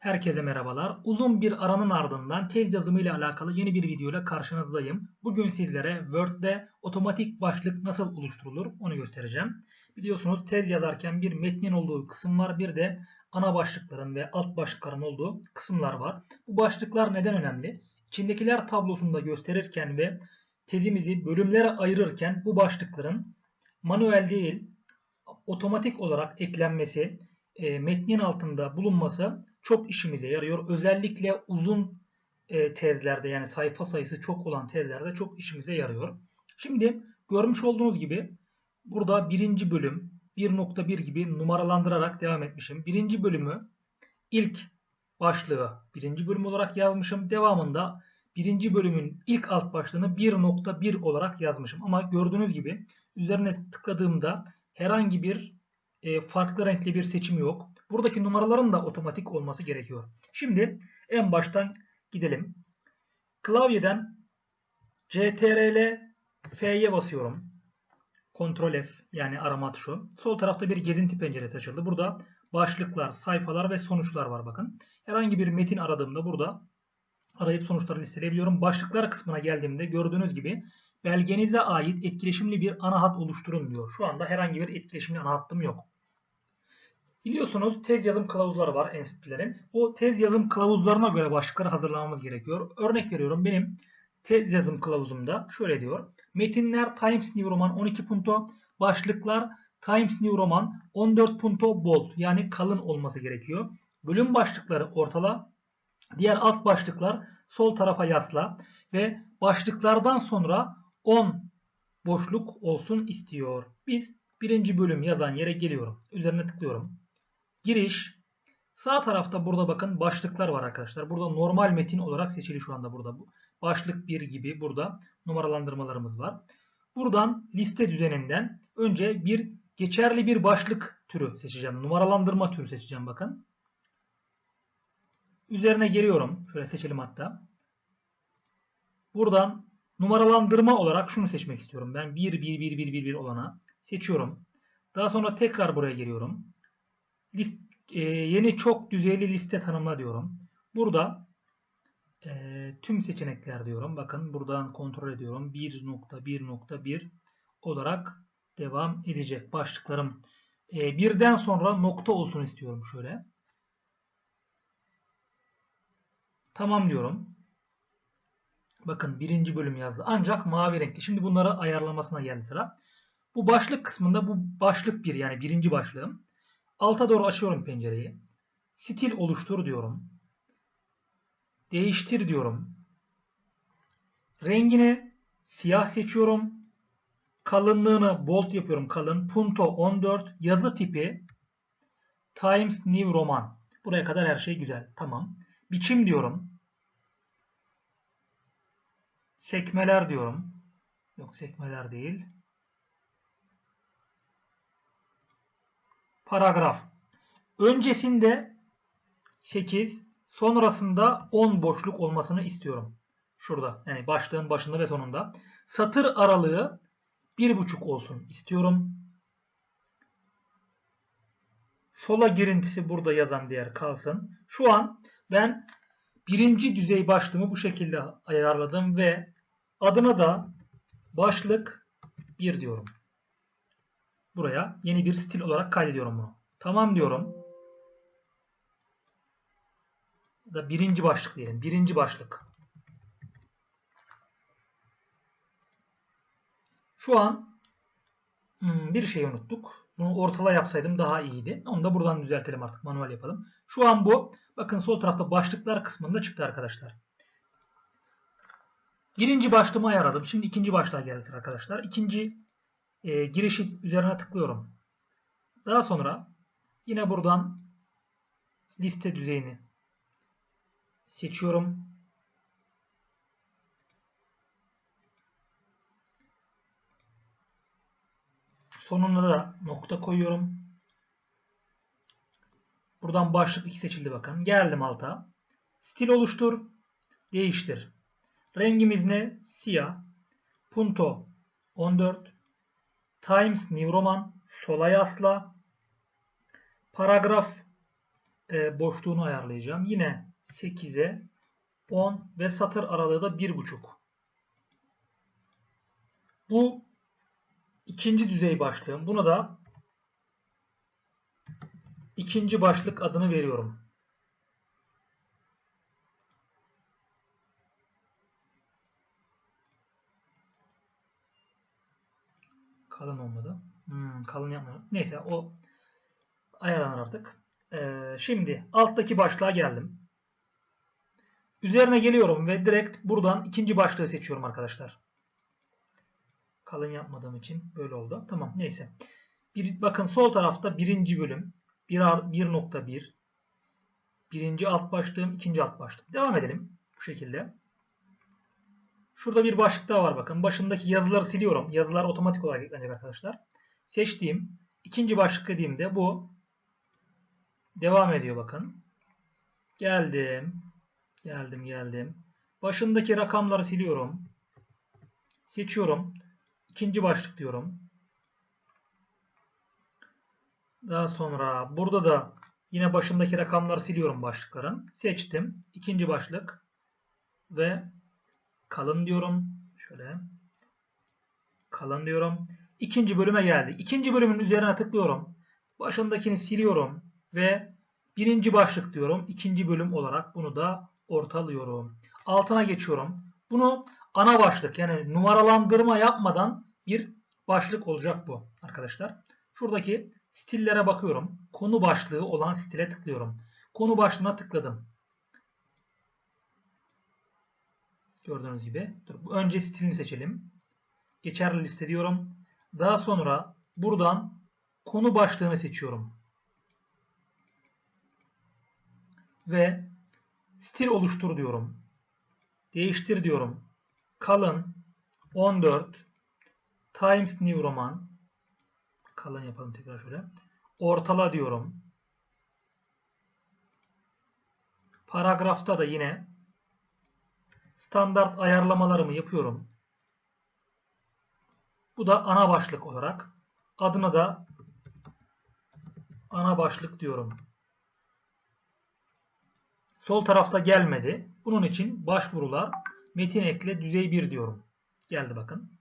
Herkese merhabalar. Uzun bir aranın ardından tez yazımı ile alakalı yeni bir video ile karşınızdayım. Bugün sizlere Word'de otomatik başlık nasıl oluşturulur onu göstereceğim. Biliyorsunuz tez yazarken bir metnin olduğu kısım var. Bir de ana başlıkların ve alt başlıkların olduğu kısımlar var. Bu başlıklar neden önemli? İçindekiler tablosunda gösterirken ve tezimizi bölümlere ayırırken bu başlıkların manuel değil otomatik olarak eklenmesi, e, metnin altında bulunması çok işimize yarıyor. Özellikle uzun e, tezlerde yani sayfa sayısı çok olan tezlerde çok işimize yarıyor. Şimdi görmüş olduğunuz gibi burada birinci bölüm 1.1 gibi numaralandırarak devam etmişim. Birinci bölümü ilk başlığı birinci bölüm olarak yazmışım. Devamında birinci bölümün ilk alt başlığını 1.1 olarak yazmışım. Ama gördüğünüz gibi üzerine tıkladığımda herhangi bir e, farklı renkli bir seçim yok. Buradaki numaraların da otomatik olması gerekiyor. Şimdi en baştan gidelim. Klavyeden CTRL F'ye basıyorum. Ctrl F yani arama tuşu. Sol tarafta bir gezinti penceresi açıldı. Burada başlıklar, sayfalar ve sonuçlar var bakın. Herhangi bir metin aradığımda burada arayıp sonuçları listeleyebiliyorum. Başlıklar kısmına geldiğimde gördüğünüz gibi belgenize ait etkileşimli bir ana hat oluşturun diyor. Şu anda herhangi bir etkileşimli ana hattım yok. Biliyorsunuz tez yazım kılavuzları var enstitülerin. Bu tez yazım kılavuzlarına göre başlıkları hazırlamamız gerekiyor. Örnek veriyorum benim tez yazım kılavuzumda şöyle diyor. Metinler Times New Roman 12 punto, başlıklar Times New Roman 14 punto bold yani kalın olması gerekiyor. Bölüm başlıkları ortala, diğer alt başlıklar sol tarafa yasla ve başlıklardan sonra 10 boşluk olsun istiyor. Biz birinci bölüm yazan yere geliyorum. Üzerine tıklıyorum. Giriş. Sağ tarafta burada bakın başlıklar var arkadaşlar. Burada normal metin olarak seçili şu anda burada. Başlık 1 gibi burada numaralandırmalarımız var. Buradan liste düzeninden önce bir geçerli bir başlık türü seçeceğim. Numaralandırma türü seçeceğim bakın. Üzerine geliyorum. Şöyle seçelim hatta. Buradan numaralandırma olarak şunu seçmek istiyorum. Ben 1 1 1 1 1 1 olana seçiyorum. Daha sonra tekrar buraya geliyorum list, e, yeni çok düzeyli liste tanımla diyorum. Burada e, tüm seçenekler diyorum. Bakın buradan kontrol ediyorum. 1.1.1 olarak devam edecek. Başlıklarım e, birden sonra nokta olsun istiyorum şöyle. Tamam diyorum. Bakın birinci bölüm yazdı. Ancak mavi renkli. Şimdi bunları ayarlamasına geldi sıra. Bu başlık kısmında bu başlık bir yani birinci başlığım. Alta doğru açıyorum pencereyi. Stil oluştur diyorum. Değiştir diyorum. Rengini siyah seçiyorum. Kalınlığını bold yapıyorum. Kalın. Punto 14. Yazı tipi Times New Roman. Buraya kadar her şey güzel. Tamam. Biçim diyorum. Sekmeler diyorum. Yok sekmeler değil. Paragraf. Öncesinde 8, sonrasında 10 boşluk olmasını istiyorum. Şurada yani başlığın başında ve sonunda. Satır aralığı 1,5 olsun istiyorum. Sola girintisi burada yazan değer kalsın. Şu an ben birinci düzey başlığımı bu şekilde ayarladım ve adına da başlık 1 diyorum. Buraya yeni bir stil olarak kaydediyorum bunu. Tamam diyorum. Da birinci başlık diyelim. Birinci başlık. Şu an hmm, bir şey unuttuk. Bunu ortala yapsaydım daha iyiydi. Onu da buradan düzeltelim artık. Manuel yapalım. Şu an bu. Bakın sol tarafta başlıklar kısmında çıktı arkadaşlar. Birinci başlığımı ayarladım. Şimdi ikinci başlığa geldik arkadaşlar. İkinci e, girişi üzerine tıklıyorum. Daha sonra yine buradan liste düzeyini seçiyorum. Sonuna da nokta koyuyorum. Buradan başlık 2 seçildi bakın. Geldim alta. Stil oluştur. Değiştir. Rengimiz ne? Siyah. Punto 14. Times New Roman sola yasla. Paragraf e, boşluğunu ayarlayacağım. Yine 8'e 10 ve satır aralığı da 1.5. Bu ikinci düzey başlığım. Buna da ikinci başlık adını veriyorum. Kalın olmadı. Hmm, kalın yapmadım. Neyse o ayarlanır artık. Ee, şimdi alttaki başlığa geldim. Üzerine geliyorum ve direkt buradan ikinci başlığı seçiyorum arkadaşlar. Kalın yapmadığım için böyle oldu. Tamam neyse. Bir, bakın sol tarafta birinci bölüm. 1.1 birinci alt başlığım, ikinci alt başlık. Devam edelim. Bu şekilde. Şurada bir başlık daha var bakın. Başındaki yazıları siliyorum. Yazılar otomatik olarak eklenecek arkadaşlar. Seçtiğim ikinci başlık dediğimde bu devam ediyor bakın. Geldim. Geldim geldim. Başındaki rakamları siliyorum. Seçiyorum. İkinci başlık diyorum. Daha sonra burada da yine başındaki rakamları siliyorum başlıkların. Seçtim. İkinci başlık ve kalın diyorum. Şöyle kalın diyorum. İkinci bölüme geldi. İkinci bölümün üzerine tıklıyorum. Başındakini siliyorum ve birinci başlık diyorum. İkinci bölüm olarak bunu da ortalıyorum. Altına geçiyorum. Bunu ana başlık yani numaralandırma yapmadan bir başlık olacak bu arkadaşlar. Şuradaki stillere bakıyorum. Konu başlığı olan stile tıklıyorum. Konu başlığına tıkladım. Gördüğünüz gibi. Dur, önce stilini seçelim. Geçerli liste diyorum. Daha sonra buradan konu başlığını seçiyorum. Ve stil oluştur diyorum. Değiştir diyorum. Kalın 14 Times New Roman kalın yapalım tekrar şöyle. Ortala diyorum. Paragrafta da yine standart ayarlamalarımı yapıyorum. Bu da ana başlık olarak. Adına da ana başlık diyorum. Sol tarafta gelmedi. Bunun için başvurular metin ekle düzey 1 diyorum. Geldi bakın.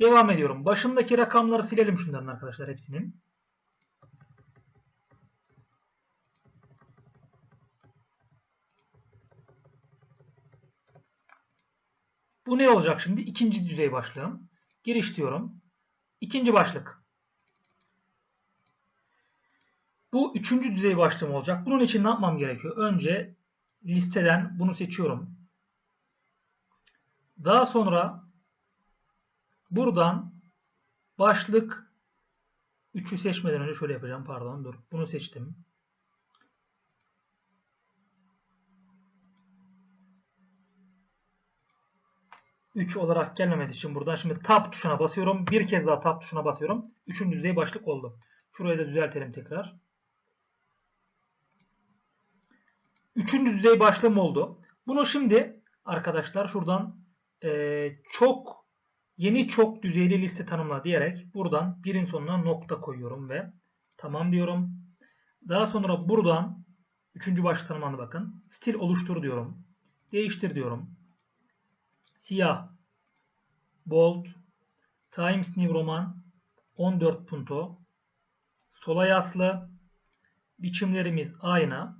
Devam ediyorum. Başındaki rakamları silelim şunların arkadaşlar hepsinin. Bu ne olacak şimdi? İkinci düzey başlığım. Giriş diyorum. İkinci başlık. Bu üçüncü düzey başlığım olacak. Bunun için ne yapmam gerekiyor? Önce listeden bunu seçiyorum. Daha sonra buradan başlık 3'ü seçmeden önce şöyle yapacağım. Pardon dur. Bunu seçtim. Üç olarak gelmemesi için buradan şimdi tab tuşuna basıyorum. Bir kez daha tab tuşuna basıyorum. Üçüncü düzey başlık oldu. Şurayı da düzeltelim tekrar. Üçüncü düzey başlığım oldu. Bunu şimdi arkadaşlar şuradan e, çok yeni çok düzeyli liste tanımla diyerek buradan birin sonuna nokta koyuyorum ve tamam diyorum. Daha sonra buradan üçüncü başlık tanımına bakın. Stil oluştur diyorum. Değiştir diyorum. Siyah bold Times New Roman 14 punto sola yaslı biçimlerimiz aynı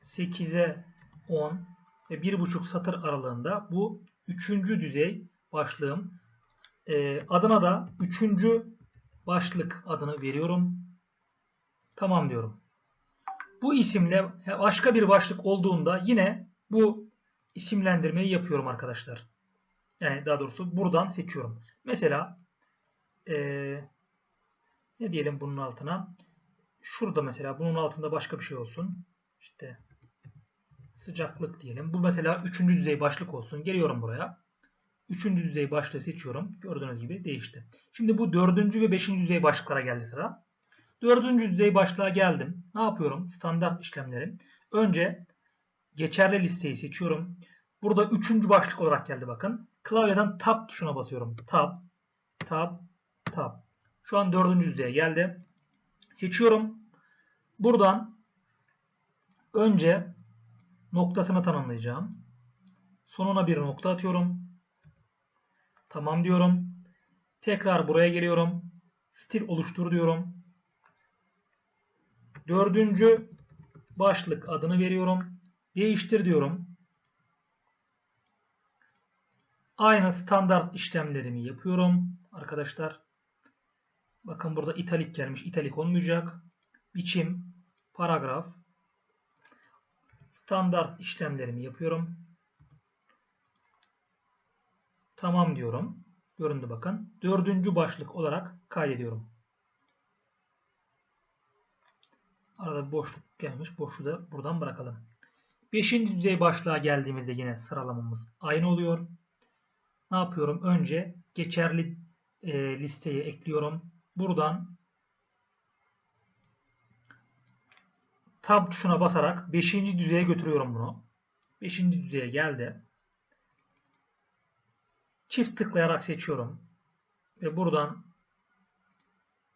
8'e 10 ve 1,5 satır aralığında bu üçüncü düzey başlığım. E, adına da üçüncü başlık adını veriyorum. Tamam diyorum. Bu isimle başka bir başlık olduğunda yine bu isimlendirmeyi yapıyorum arkadaşlar. Yani daha doğrusu buradan seçiyorum. Mesela e, ne diyelim bunun altına? Şurada mesela bunun altında başka bir şey olsun. İşte sıcaklık diyelim. Bu mesela üçüncü düzey başlık olsun. Geliyorum buraya. Üçüncü düzey başlığı seçiyorum. Gördüğünüz gibi değişti. Şimdi bu dördüncü ve beşinci düzey başlıklara geldi sıra. Dördüncü düzey başlığa geldim. Ne yapıyorum? Standart işlemlerim. Önce geçerli listeyi seçiyorum. Burada üçüncü başlık olarak geldi bakın. Klavyeden Tab tuşuna basıyorum. Tab, Tab, Tab. Şu an dördüncü düzeye geldi. Seçiyorum. Buradan Önce noktasını tanımlayacağım. Sonuna bir nokta atıyorum. Tamam diyorum. Tekrar buraya geliyorum. Stil oluştur diyorum. Dördüncü başlık adını veriyorum. Değiştir diyorum. Aynı standart işlemlerimi yapıyorum arkadaşlar. Bakın burada italik gelmiş. İtalik olmayacak. Biçim, paragraf. Standart işlemlerimi yapıyorum. Tamam diyorum. Göründü bakın. Dördüncü başlık olarak kaydediyorum. Arada boşluk gelmiş. Boşluğu da buradan bırakalım. Beşinci düzey başlığa geldiğimizde yine sıralamamız aynı oluyor. Ne yapıyorum? Önce geçerli e, listeyi ekliyorum. Buradan tab tuşuna basarak 5. düzeye götürüyorum bunu. 5. düzeye geldi. Çift tıklayarak seçiyorum. Ve buradan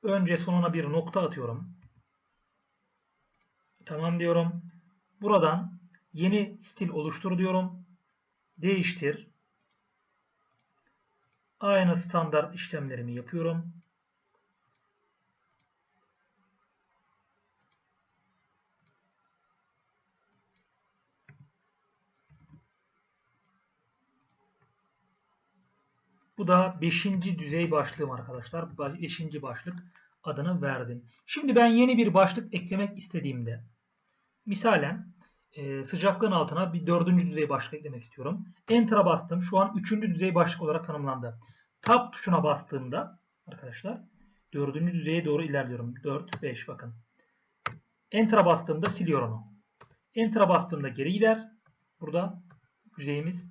önce sonuna bir nokta atıyorum. Tamam diyorum. Buradan yeni stil oluştur diyorum. Değiştir. Aynı standart işlemlerimi yapıyorum. Bu da 5. düzey başlığım arkadaşlar. 5. başlık adını verdim. Şimdi ben yeni bir başlık eklemek istediğimde misalen e, sıcaklığın altına bir 4. düzey başlık eklemek istiyorum. Enter'a bastım. Şu an 3. düzey başlık olarak tanımlandı. Tab tuşuna bastığımda arkadaşlar 4. düzeye doğru ilerliyorum. 4, 5 bakın. Enter'a bastığımda siliyor onu. Enter'a bastığımda geri gider. Burada düzeyimiz.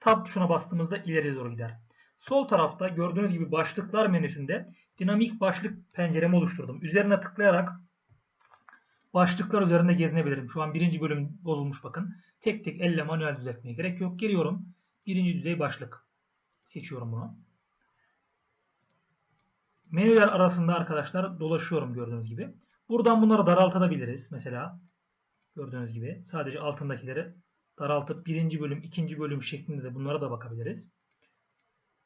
Tab tuşuna bastığımızda ileriye doğru gider. Sol tarafta gördüğünüz gibi başlıklar menüsünde dinamik başlık penceremi oluşturdum. Üzerine tıklayarak başlıklar üzerinde gezinebilirim. Şu an birinci bölüm bozulmuş bakın. Tek tek elle manuel düzeltmeye gerek yok. Geliyorum. Birinci düzey başlık. Seçiyorum bunu. Menüler arasında arkadaşlar dolaşıyorum gördüğünüz gibi. Buradan bunları daraltabiliriz. Mesela gördüğünüz gibi sadece altındakileri daraltıp birinci bölüm, ikinci bölüm şeklinde de bunlara da bakabiliriz.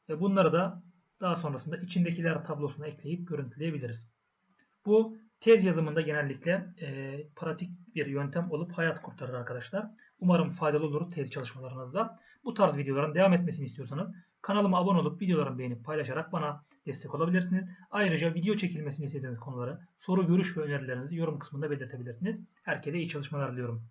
Ve bunları da daha sonrasında içindekiler tablosuna ekleyip görüntüleyebiliriz. Bu tez yazımında genellikle e, pratik bir yöntem olup hayat kurtarır arkadaşlar. Umarım faydalı olur tez çalışmalarınızda. Bu tarz videoların devam etmesini istiyorsanız kanalıma abone olup videolarımı beğenip paylaşarak bana destek olabilirsiniz. Ayrıca video çekilmesini istediğiniz konuları soru, görüş ve önerilerinizi yorum kısmında belirtebilirsiniz. Herkese iyi çalışmalar diliyorum.